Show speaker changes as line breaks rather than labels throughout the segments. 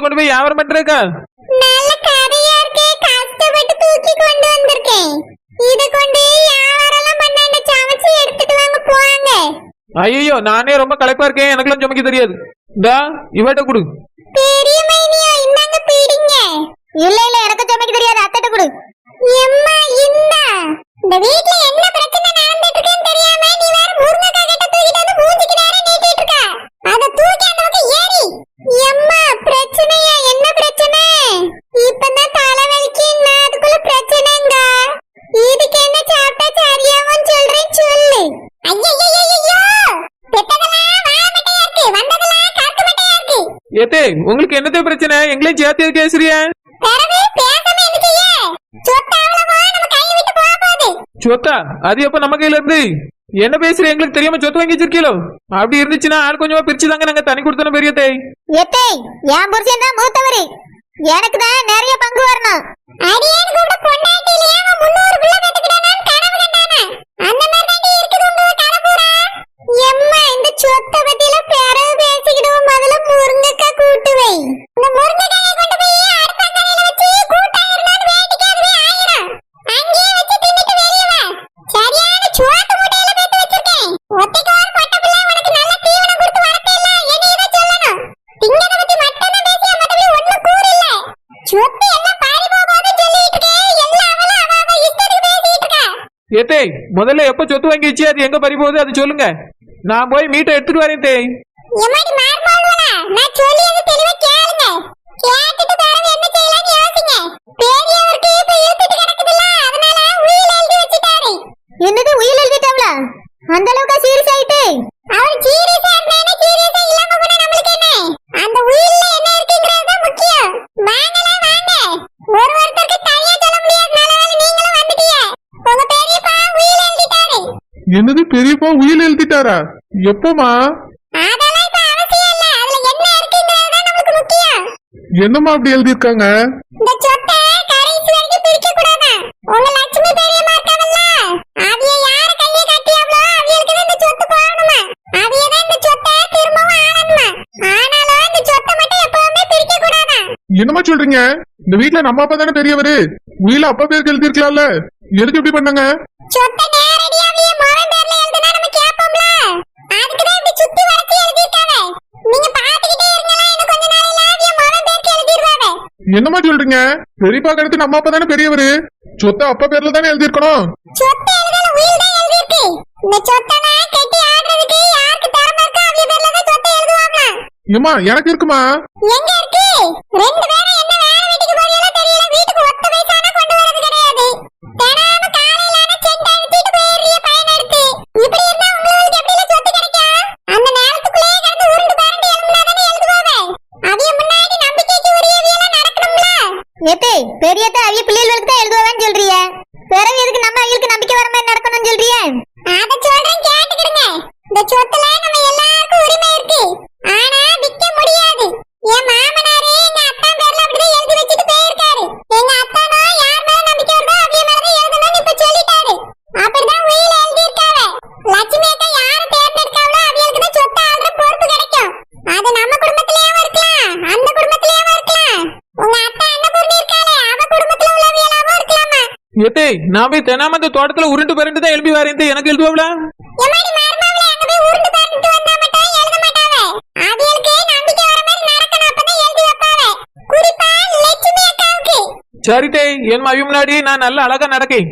வீட்டுல கொண்டு போய்
வியாபாரம் பண்றக்கா
நல்ல கதையா இருக்கு. கஷ்டப்பட்டு தூக்கி கொண்டு வந்திருக்கேன். இத கொண்டு வியாபாரம் பண்ணாண்ட சமைச்சு எடுத்துட்டு வாங்க போவாங்க
ஐயோ நானே ரொம்ப களைப்பா இருக்கேன். எனக்கெல்லாம் சுமக்க தெரியாது. டா இவட்ட குடு.
பெரிய மைனியா இந்தாங்க பீடிங்க. இல்ல இல்ல எனக்கு சமைக்க தெரியாது. அத்தட்ட குடு. எம்மா இந்தா. இந்த வீட்ல என்ன
ஏத்தே உங்களுக்கு என்னத்தே பிரச்சனை? எங்களையும் சேர்த்து கேசுறியா
சொத்தா
அது எப்ப நம்ம கையில இருந்து? என்ன பேசுற எங்களுக்கு தெரியாம சொத்து வாங்கி வச்சிருக்கீங்களோ? அப்படி இருந்துச்சுன்னா ஆள் கொஞ்சமா பிரிச்சு தாங்க நாங்க தனி கொடுத்தோம் பெரிய தேய்
எத்தை என் புருஷன் தான் மூத்தவர். எனக்கு தான் நிறைய பங்கு வரணும். அடியேன் அந்த மாதிரி இருக்குது உங்க கடை பூரா? எம்மா இந்த சொத்தை பத்தியில பேரவு பேசிக்கிட்டு சொத்து
வாங்கி வச்சு அது எங்க பறி போகுது? அது சொல்லுங்க. நான் போய் மீட்டை எடுத்துட்டு வரேன் தேய்
மாஸ்டரா எப்போமா? என்னமா அப்படி
எழுதி இருக்காங்க
என்னமா சொல்றீங்க? இந்த வீட்டுல நம்ம அப்பா தானே பெரியவரு? உயில அப்பா பேருக்கு எழுதிருக்கலாம்ல எதுக்கு எப்படி பண்ணாங்க? என்னமா சொல்றீங்க? பெரியப்பா கடுத்து நம்ம அப்பா தானே பெரியவரு? சொத்த அப்பா பேர்ல தானே எழுதியிருக்கணும்? ஏமா எனக்கு இருக்குமா?
எங்க இருக்கு? ரெண்டு ஏத்தே பெரியத்த அவிய பிள்ளைகளுக்கு தான் எழுதுவான்னு சொல்றிய. பிறகு எதுக்கு நம்ம அவியலுக்கு நம்பிக்கை வர மாதிரி நடக்கணும்னு சொல்றிய? அத சொல்றேன் கேட்டுக்கிடுங்க. இந்த சொத்துல நம்ம எல்லாருக்கும் உரிமை இருக்கு.
ஆனா ஏத்தே நான் போய் தெனாம இந்த தோட்டத்துல உருண்டு பரண்டு தான் எழுப்பி வரேன் எனக்கு எழுதுவாங்களா
எம்மாடி மருமகளே அங்க போய் உருண்டு பரண்டு வந்தா மட்டும் எழுத மாட்டாவே? அவியலுக்கு நம்பிக்கை வர மாதிரி நடக்கணும் அப்பதான் எழுதி வைப்பாவே. குறிப்பா லட்சுமி அக்காவுக்கு.
சரிட்டே என் மவி முன்னாடி நான் நல்ல அழகா நடக்கேன்.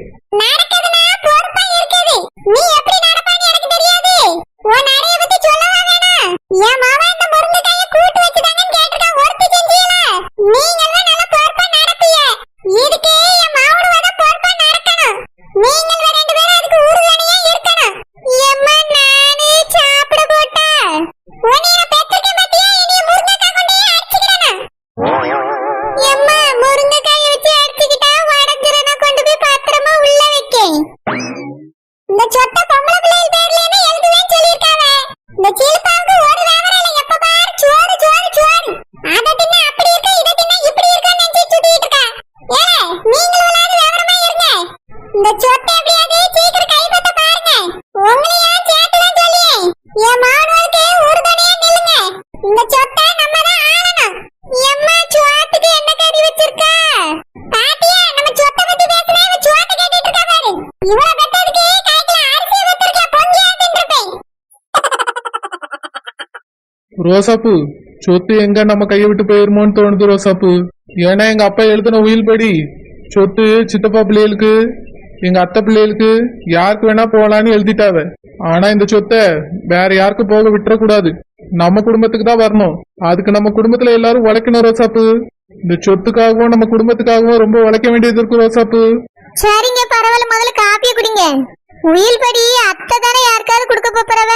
இந்த எப்படியாவது சீக்கிரம் பாருங்க. உங்களையா சொல்லியே என் மாணவருக்கு உறுதுணையா நில்லுங்க. இந்த நம்ம தான் ஆளணும். எம்மா சுவாத்துக்கு என்ன கறி வச்சிருக்கா? நம்ம பத்தி இவ கேட்டுட்டு இருக்கா பாரு. இவள பெத்ததுக்கு அரிசி வச்சிருக்கா
ரோசாப்பு சொத்து எங்க நம்ம கையை விட்டு போயிருமோன்னு தோணுது ரோசாப்பு. ஏன்னா எங்க அப்பா எழுதின உயில் படி சொத்து சித்தப்பா பிள்ளைகளுக்கு எங்க அத்தை பிள்ளைகளுக்கு யாருக்கு வேணா போகலான்னு எழுதிட்டாவ. ஆனா இந்த சொத்தை வேற யாருக்கும் போக விட்டுறக்கூடாது. நம்ம குடும்பத்துக்கு தான் வரணும். அதுக்கு நம்ம குடும்பத்துல எல்லாரும் உழைக்கணும் ரோசாப்பு. இந்த சொத்துக்காகவும் நம்ம குடும்பத்துக்காகவும் ரொம்ப உழைக்க வேண்டியது இருக்கு ரோசாப்பு.
சரிங்க பரவாயில்ல முதல்ல காப்பிய குடிங்க. உயில் படி அத்தை தானே யாருக்காவது கொடுக்க போறவ?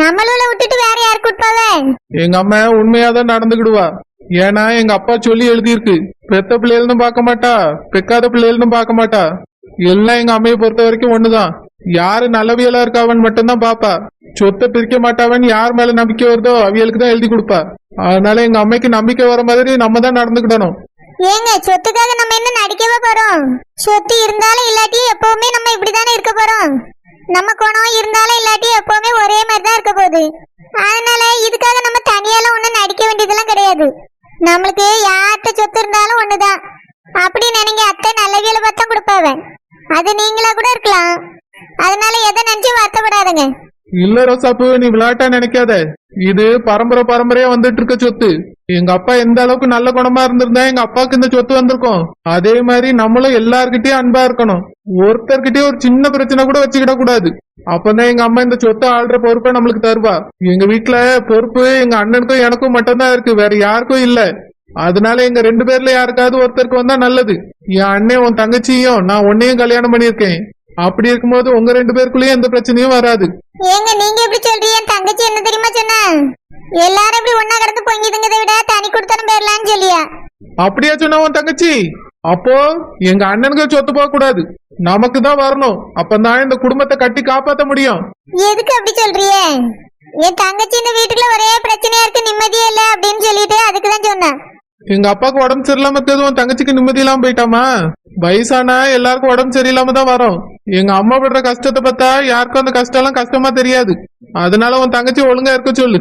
நம்மளூல விட்டுட்டு வேற யாருக்கு கொடுப்பாவ
எங்க அம்மா உண்மையாதான் நடந்துக்கிடுவா. ஏன்னா எங்க அப்பா சொல்லி எழுதியிருக்கு. பெத்த பிள்ளைகள்னு பார்க்க மாட்டா பெக்காத பிள்ளைகள்னு பார்க்க மாட்டா. எல்லாம் எங்க அம்மையை பொறுத்த வரைக்கும் ஒண்ணுதான். யாரு நல்லவியலா இருக்காவன் மட்டும்தான் பாப்பா. சொத்தை பிரிக்க மாட்டாவன் யார் மேல நம்பிக்கை வருதோ அவியலுக்கு தான் எழுதி கொடுப்பா. அதனால எங்க அம்மைக்கு நம்பிக்கை வர மாதிரி நம்ம தான் நடந்துக்கிடணும்.
ஏங்க சொத்துக்காக நம்ம என்ன நடிக்கவே போறோம்? சொத்து இருந்தாலும் இல்லாட்டியும் எப்பவுமே நம்ம இப்படிதானே இருக்க போறோம். நம்ம குணம் இருந்தாலும் இல்லாட்டியும் எப்பவுமே ஒரே மாதிரி தான் இருக்க போகுது. அதனால இதுக்காக நம்ம தனியால ஒண்ணும் நடிக்க வேண்டியதெல்லாம் கிடையாது. நம்மளுக்கு யார்கிட்ட சொத்து இருந்தாலும் ஒண்ணுதான். அப்படி நினைங்க அத்தை நல்லவியலை பார்த்தா கொடுப்பாவ அது நீங்களா கூட இருக்கலாம். அதனால எதை நினைச்சு வருத்தப்படாதங்க.
இல்ல ரோசாப்பு நீ விளையாட்டா நினைக்காத. இது பரம்பரை பரம்பரையா வந்துட்டு இருக்க சொத்து. எங்க அப்பா எந்த அளவுக்கு நல்ல குணமா இருந்திருந்தா எங்க அப்பாவுக்கு இந்த சொத்து வந்திருக்கும். அதே மாதிரி நம்மளும் எல்லார்கிட்டயும் அன்பா இருக்கணும். ஒருத்தர்கிட்டயும் ஒரு சின்ன பிரச்சனை கூட வச்சுக்கிட கூடாது. அப்பதான் எங்க அம்மா இந்த சொத்தை ஆள்ற பொறுப்பை நம்மளுக்கு தருவா. எங்க வீட்டுல பொறுப்பு எங்க அண்ணனுக்கும் எனக்கும் மட்டும்தான் இருக்கு. வேற யாருக்கும் இல்ல. அதனால எங்க ரெண்டு பேர்ல யாருக்காவது ஒருத்தருக்கு வந்தா நல்லது. என் அண்ணன் உன் தங்கச்சியும் நான் உன்னையும் கல்யாணம் பண்ணியிருக்கேன். அப்படி இருக்கும்போது உங்க ரெண்டு பேருக்குள்ளேயும் எந்த பிரச்சனையும் வராது.
ஏங்க நீங்க எப்படி சொல்றீங்க? தங்கச்சி என்ன தெரியுமா சொன்னா? எல்லாரும் இப்படி ஒன்னா கடந்து பொங்கிதுங்கிறத விட தனி கொடுத்தனும் போயிடலாம்னு சொல்லியா.
அப்படியா சொன்ன உன் தங்கச்சி? அப்போ எங்க அண்ணனுக்கு சொத்து போக கூடாது. நமக்கு தான் வரணும். அப்பதான் இந்த குடும்பத்தை கட்டி காப்பாத்த முடியும்.
எதுக்கு அப்படி சொல்றிய என் தங்கச்சி இந்த வீட்டுக்குள்ள ஒரே பிரச்சனையா இருக்கு நிம்மதியே இல்ல அப்படின்னு சொல்லிட்டு அதுக்கு தான் சொன்னேன்
எங்க அப்பாவுக்கு உடம்பு சரியில்லாம இருக்கிறது உன் தங்கச்சிக்கு நிம்மதி இல்லாம போயிட்டாமா வயசானா எல்லாருக்கும் உடம்பு சரியில்லாம தான் வரும். எங்க அம்மா படுற கஷ்டத்தை பார்த்தா யாருக்கும் அந்த கஷ்டம் எல்லாம் கஷ்டமா தெரியாது. அதனால உன் தங்கச்சி ஒழுங்கா இருக்க சொல்லு.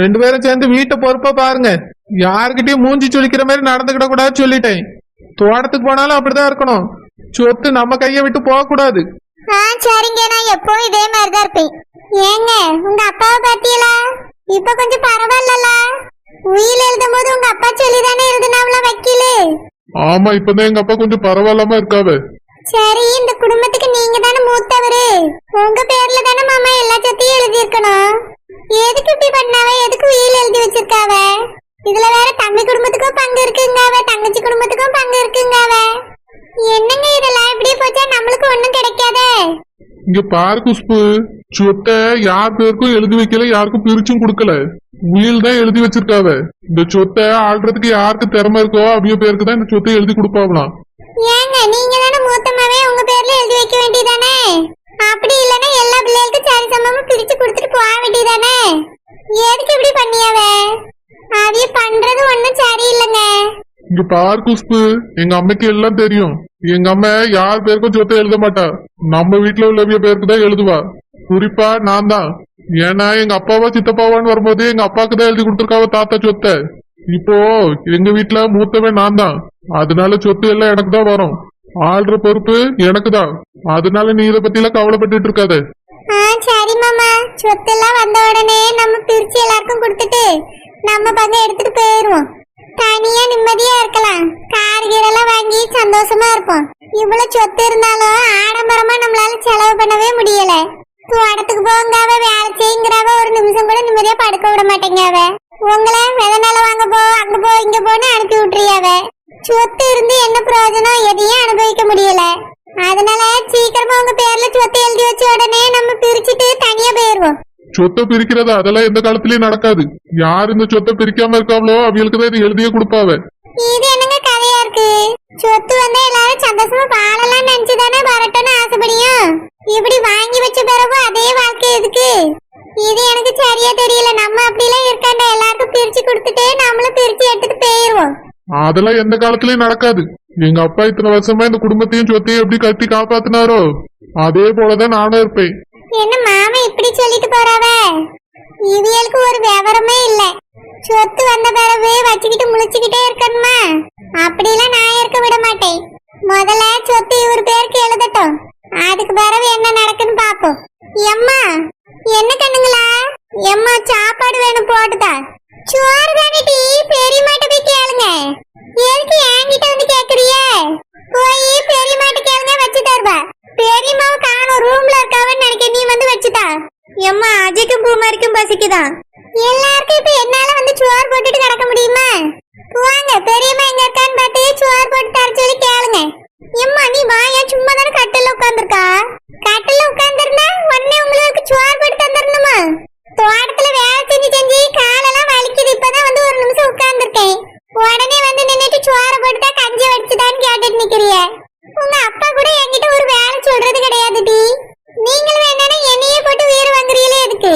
ரெண்டு பேரும் சேர்ந்து வீட்டை பொறுப்பா பாருங்க. யாருக்கிட்டயும் மூஞ்சி சுளிக்கிற மாதிரி நடந்துகிட கூடாது சொல்லிட்டேன். தோட்டத்துக்கு போனாலும் அப்படிதான் இருக்கணும். சொத்து நம்ம கையை விட்டு போக கூடாது.
சரிங்க. நான் எப்பவும் இதே மாதிரிதான் இருப்பேன். ஏங்க உங்க அப்பாவை பாத்தீங்களா இப்ப கொஞ்சம் பரவாயில்லல உயிர் எழுதும் போது உங்க அப்பா சொல்லி தானே எழுதுனாவுல வக்கீலு?
ஆமா இப்பதான் எங்க அப்பா கொஞ்சம் பரவாயில்லாம இருக்காவ.
சரி இந்த குடும்பத்துக்கு நீங்க தானே மூத்தவரு. உங்க பேர்ல தானே மாமா எல்லா சொத்தையும் எழுதி இருக்கணும் எதுக்கு இப்படி பண்ணாவ? எதுக்கு உயில் எழுதி வச்சிருக்காவ? இதுல வேற தம்பி குடும்பத்துக்கும் பங்கு இருக்குங்காவ. தங்கச்சி குடும்பத்துக்கும் பங்கு இருக்குங்காவ. என்னங்க இதெல்லாம்? இப்படி போச்சா? நம்மளுக்கு ஒண்ணும் கிடைக்காதே.
இங்க பாரு குஷ்பு சொத்தை யார் பேருக்கும் எழுதி வைக்கல யாருக்கும் பிரிச்சும் கொடுக்கல. உயில் தான் எழுதி வச்சிருக்காவ. இந்த சொத்தை ஆள்றதுக்கு யாருக்கு திறமை இருக்கோ அவிய பேருக்கு தான் இந்த சொத்தை எழுதி கொடுப்பாவலாம்
ஏங்க நீங்க தானே மூத்தமாவே உங்க பேர்ல எழுதி வைக்க வேண்டியதானே? அப்படி இல்லனா எல்லா பிள்ளைகளுக்கும் சரி சமமா பிரிச்சு கொடுத்துட்டு போக வேண்டியதானே? எதுக்கு இப்படி பண்ணியாவ? அவிய பண்றது ஒண்ணும் சரியில்லைங்க.
இங்க பாரு குஷ்பு எங்க அம்மைக்கு எல்லாம் தெரியும். எங்க அம்மா யார் பேருக்கும் சொத்தை எழுத மாட்டா. நம்ம வீட்டுல உள்ளவிய பேருக்கு தான் எழுதுவா. குறிப்பா நான் தான் ஏன்னா எங்க அப்பாவா சித்தப்பாவான்னு வரும்போது எங்க அப்பாவுக்கு தான் எழுதி கொடுத்துருக்காவ தாத்தா சொத்தை. இப்போ எங்க வீட்டுல மூத்தவன் நான் தான். அதனால சொத்து எல்லாம் எனக்கு தான் வரும். ஆள்ற பொறுப்பு எனக்கு தான். அதனால நீ இதை பத்தி எல்லாம் கவலைப்பட்டுட்டு இருக்காத.
சரி மாமா. சொத்தெல்லாம் வந்த உடனே நம்ம பிரிச்சு எல்லாருக்கும் கொடுத்துட்டு நம்ம பங்க எடுத்துட்டு போயிருவோம். தனியா நிம்மதியா இருக்கலாம். கார் கீரெல்லாம் வாங்கி சந்தோஷமா இருப்போம். இவ்வளவு சொத்து இருந்தாலும் ஆடம்பரமா நம்மளால செலவு பண்ணவே முடியல. தோட்டத்துக்கு போங்காவ வேலை செய்யுங்கிறவ ஒரு நிமிஷம் கூட நிம்மதியா படுக்க விட மாட்டேங்காவ. உங்களை வித வாங்க போ அங்க போ இங்க போன்னு அனுப்பி விட்டுறியாவ. சொத்து இருந்து என்ன பிரயோஜனம்? எதையும் அனுபவிக்க முடியல. அதனால சீக்கிரமா உங்க பேர்ல சொத்து எழுதி வச்ச உடனே நம்ம பிரிச்சுட்டு தனியா போயிருவோம்.
சொத்தை பிரிக்கிறது அதெல்லாம் எந்த காலத்திலயும் நடக்காது. யார் இந்த சொத்தை பிரிக்காம இருக்காங்களோ அவங்களுக்கு தான் இது எழுதியே கொடுப்பாவ.
இது என்னங்க கதையா இருக்கு? சொத்து வந்தா எல்லாரும் சந்தோஷமா வாழலாம் நினைச்சுதானே வரட்டும்னு ஆசைப்படியும் இப்படி வாங்கி வச்ச பிறகு அதே வாழ்க்கை எதுக்கு? இது எனக்கு சரியா தெரியல. நம்ம அப்படிலாம் இருக்காண்டா. எல்லாருக்கும் பிரிச்சு கொடுத்துட்டு நம்மளும் பிரிச்சு எடுத்துட்டு போயிருவோம்.
அதெல்லாம் எந்த காலத்திலயும் நடக்காது. எங்க அப்பா இத்தனை வருஷமா இந்த குடும்பத்தையும் சொத்தையும் எப்படி கட்டி காப்பாத்தினாரோ? அதே போலதான் நானும் இருப்பேன்.
என்ன மாமா இப்படி சொல்லிட்டு போறாவ? இவியலுக்கு ஒரு விவரமே இல்ல. சொத்து வந்த பிறகு வச்சுக்கிட்டு முழிச்சுக்கிட்டே இருக்கணுமா? அப்படிலாம் நான் இருக்க விட மாட்டேன் முதல்ல சொத்து இவர் பேருக்கு எழுதட்டும் அதுக்கு பிறகு என்ன நடக்குன்னு பாப்போம் எம்மா என்ன கண்ணுங்களா எம்மா சாப்பாடு வேணும் போட்டுதா சோறு தானே பெரியமாட்ட போய் கேளுங்க எதுக்கு என்கிட்ட வந்து கேக்குறிய போய் பெரியமாட்ட கேளுங்க வச்சு தருவா பெரியம்மாவை காணும் ரூம்ல இருக்காவன்னு நினைக்க நீ வந்து வச்சுதா எம்மா அஜய்க்கும் பூமாரிக்கும் பசிக்குதான் எல்லாருக்கும் இப்ப என்னால வந்து சோறு போட்டுட்டு கிடக்க முடியுமா போங்க பெரியம்மா எங்க இருக்கான்னு பார்த்து சோறு போட்டு தர சொல்லி கேளுங்க எம்மா நீ வாயா சும்மா தானே கட்டில உட்காந்துருக்கா கட்டில உட்காந்துருந்தா உடனே உங்களுக்கு சோறு போட்டு தந்துடணுமா தோட்டத்துல வேலை செஞ்சு செஞ்சு காலெல்லாம் வலிக்குது இப்பதான் வந்து ஒரு நிமிஷம் உட்கார்ந்துருக்கேன் உடனே வந்து நின்னுட்டு சோறு போட்டுட்டா கஞ்சி வடிச்சுதான்னு கேட்டுட்டு நிக்கிறிய உங்க அப்பா கூட என்கிட்ட ஒரு வேலை சொல்றது கிடையாது டி நீங்களும் என்னன்னா என்னையே போட்டு வீடு வாங்குறீங்களே எதுக்கு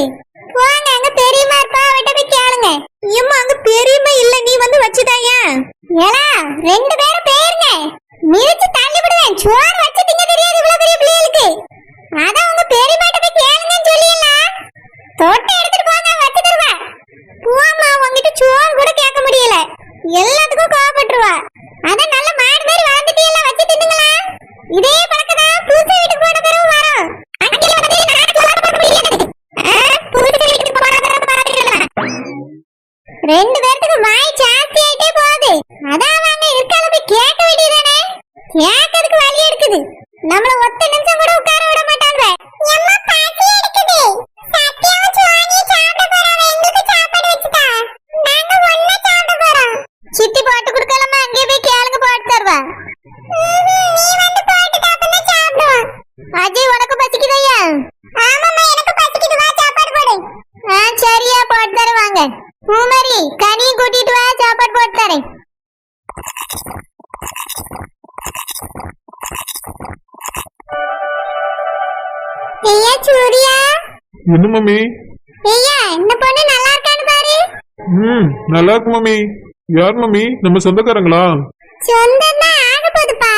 போங்க அங்க பெரியம்மா இருப்பா அவட்ட போய் கேளுங்க ஏம்மா அங்க பெரியம்மா இல்ல நீ வந்து வச்சுதாயா ஏலா ரெண்டு பேரும் பேருங்க மிதிச்சு தள்ளி விடுவேன் சோறு வச்சு திங்க தெரியாது இவ்வளவு பெரிய பிள்ளைகளுக்கு. அதான் உங்க பெரியமாட்ட போய் கேளுங்கன்னு சொல்லியலாம் தொட்டை எடுத்துட்டு போங்க வச்சு தருவா. பூவாமா உங்ககிட்ட சோறு கூட கேட்க முடியல. எல்லாத்துக்கும் கோவப்பட்டுருவா. அதான் நல்ல மாடு மாதிரி வளர்ந்துட்டீங்களா எல்லாம் வச்சு தின்னுங்களா? இதே பழக்கதான் புதுசு வீட்டுக்கு போன பிறகு வரும். ரெண்டு வந்து நாட்டுல வாழ முடியாது ஆ, புதுசு வீட்டுக்கு போன பிறகு பார்த்துக்கலாம். ரெண்டு பேர்த்துக்கு வாய் ஜாஸ்தி ஆயிட்டே போகுது அதான் அவங்க இருக்கால போய் கேட்க வேண்டியதானே கேட்கறதுக்கு வழி எடுக்குது நம்மள ஒத்த நிமிஷம் கூட உட்கார விட மாட்டாங்க எம்மா பாசி எடுக்குது சத்தியம் சுவாமி சாப்பிட போறோம் எங்களுக்கு சாப்பாடு வச்சுட்டா நாங்க ஒண்ணா சாப்பிட போறோம் சித்தி போட்டு கொடுக்கலாமா அங்கே போய் கேளுங்க போட்டு தருவா நீ வந்து போட்டு தாப்பனா சாப்பிடுவோம் அஜய் உனக்கு பசிக்குதையா ஆமாம்மா எனக்கு பசிக்குது வா சாப்பாடு போடு ஆ சரியா போட்டு தருவாங்க பூமாரி கனியும் கூட்டிட்டு வா சாப்பாடு போட்டு தரேன் ஐயா சூர்யா.
என்ன மம்மி?
ஐயா இந்த பொண்ணு நல்லா இருக்கான்னு பாரு.
ம் நல்லா இருக்கு மம்மி. யார் மம்மி? நம்ம சொந்தக்காரங்களா?
சொந்தம் தான் ஆக போகுதுப்பா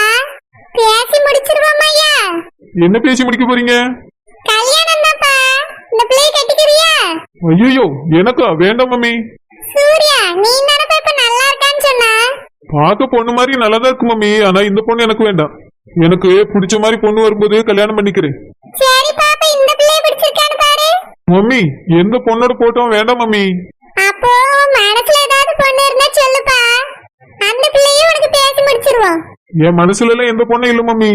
பேசி முடிச்சிருவோம் ஐயா.
என்ன பேசி முடிக்க போறீங்க?
கல்யாணம் தான்ப்பா. இந்த பிள்ளைய கட்டிக்கிறியா?
ஐயோ எனக்கா? வேண்டாம் மம்மி.
சூர்யா நீ நினைப்ப இப்ப நல்லா இருக்கான்னு சொன்னா?
பார்க்க பொண்ணு மாதிரி நல்லாதான் இருக்கு மம்மி. ஆனா இந்த பொண்ணு எனக்கு வேண்டாம். எனக்கு பிடிச்ச மாதிரி பொண்ணு வரும்போது கல்யாணம் பண்ணிக்கிறேன்.
சரி பாப்பா இந்த பிள்ளைய பிடிச்சிருக்கான்னு பாரு.
மம்மி எந்த பொண்ணோட போட்டோம் வேண்டாம் மம்மி.
அப்போ மனசுல ஏதாவது பொண்ணு இருந்தா சொல்லுப்பா. அந்த பிள்ளையும் உனக்கு பேசி முடிச்சிருவோம்.
என் மனசுல எல்லாம் எந்த பொண்ணும் இல்ல மம்மி.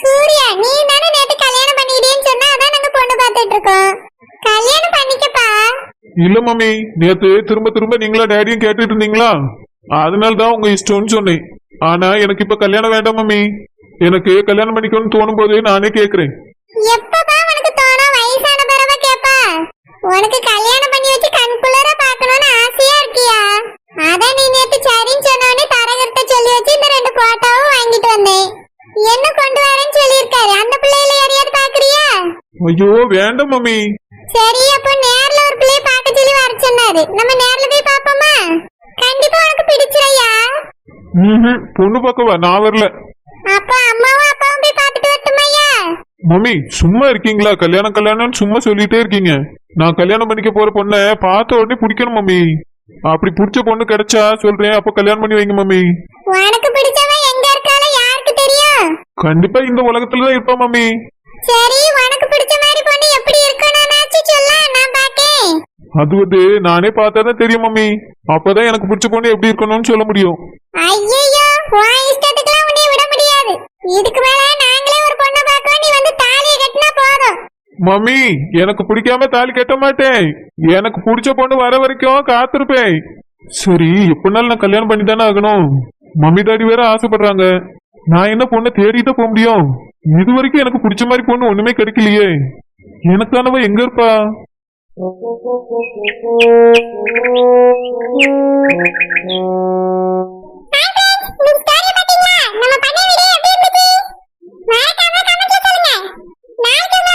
சூர்யா நீ தானே நேத்து கல்யாணம் பண்ணிக்கிட்டேன்னு சொன்னா அதான் நாங்க பொண்ணு பார்த்துட்டு இருக்கோம் கல்யாணம் பண்ணிக்கப்பா.
இல்ல மம்மி நேத்து திரும்ப திரும்ப நீங்களா டேடியும் கேட்டுட்டு இருந்தீங்களா? அதனால தான் உங்க இஷ்டம்னு சொன்னேன். ஆனா எனக்கு இப்ப கல்யாணம் வேண்டாம் மம்மி. எனக்கு கல்யாணம் பண்ணிக்கணும்னு தோணும் போது நானே கேக்குறேன்.
எப்பப்பா உனக்கு தோணும் வயசான பிறவா கேப்பா? உனக்கு கல்யாணம் பண்ணி வச்சு கண் குளிர பார்க்கணும்னு ஆசையா இருக்கியா? அதான் நீ நேத்து சரின்னு சொன்னோடனே சொல்லி வச்சு இந்த ரெண்டு போட்டோவும் வாங்கிட்டு வந்தேன். என்ன கொண்டு வரேன்னு சொல்லியிருக்காரு? அந்த பிள்ளையில யாரையாவது பாக்குறியா
ஐயோ வேண்டாம் மம்மி.
சரி அப்போ நேர்ல ஒரு பிள்ளைய பார்க்க சொல்லி வர சொன்னாரு. நம்ம நேர்ல போய் பாப்போமா கண்டிப்பா உனக்கு பிடிச்சிரையா
ம்ஹும். பொண்ணு பார்க்கவா? நான் வரல.
அப்ப
மம்மி சும்மா இருக்கீங்களா? கல்யாணம் கல்யாணம்னு சும்மா சொல்லிட்டே இருக்கீங்க. நான் கல்யாணம் பண்ணிக்க போற பொண்ணை பார்த்த உடனே பிடிக்கணும் மம்மி. அப்படி பிடிச்ச பொண்ணு கிடைச்சா சொல்றேன். அப்ப கல்யாணம் பண்ணி வைங்க மம்மி.
உனக்கு பிடிச்சவன் எங்க இருக்காளோ யாருக்கு தெரியும்?
கண்டிப்பா இந்த உலகத்துல தான் இருப்பா மம்மி.
சரி உனக்கு பிடிச்ச மாதிரி பொண்ணு எப்படி இருக்கணும்னாச்சும் சொல்ல நான் பாக்கேன்.
அது வந்து நானே பார்த்தாதான் தெரியும் மம்மி. அப்பதான் எனக்கு பிடிச்ச பொண்ணு எப்படி இருக்கணும்னு சொல்ல முடியும்.
ஐயையோ உன் இஷ்டத்துக்குலாம் உன்னை விட முடியாது. இதுக்கு மேல நாங்களே
மம்மி எனக்கு பிடிக்காம தாலி கட்ட மாட்டேன். எனக்கு பிடிச்ச பொண்ணு வர வரைக்கும் காத்திருப்பேன். சரி எப்படினாலும் நான் கல்யாணம் பண்ணி தானே ஆகணும். மம்மி டாடி வேற ஆசைப்படுறாங்க. நான் என்ன பொண்ணை தேடிட்டு போக முடியும்? இது வரைக்கும் எனக்கு பிடிச்ச மாதிரி பொண்ணு ஒண்ணுமே கிடைக்கலையே. எனக்கானவ எங்க இருப்பா?
நம்ம பண்ண வீடியோ எப்படி இருந்துச்சு? மறக்காம கமெண்ட்ல சொல்லுங்க. நான்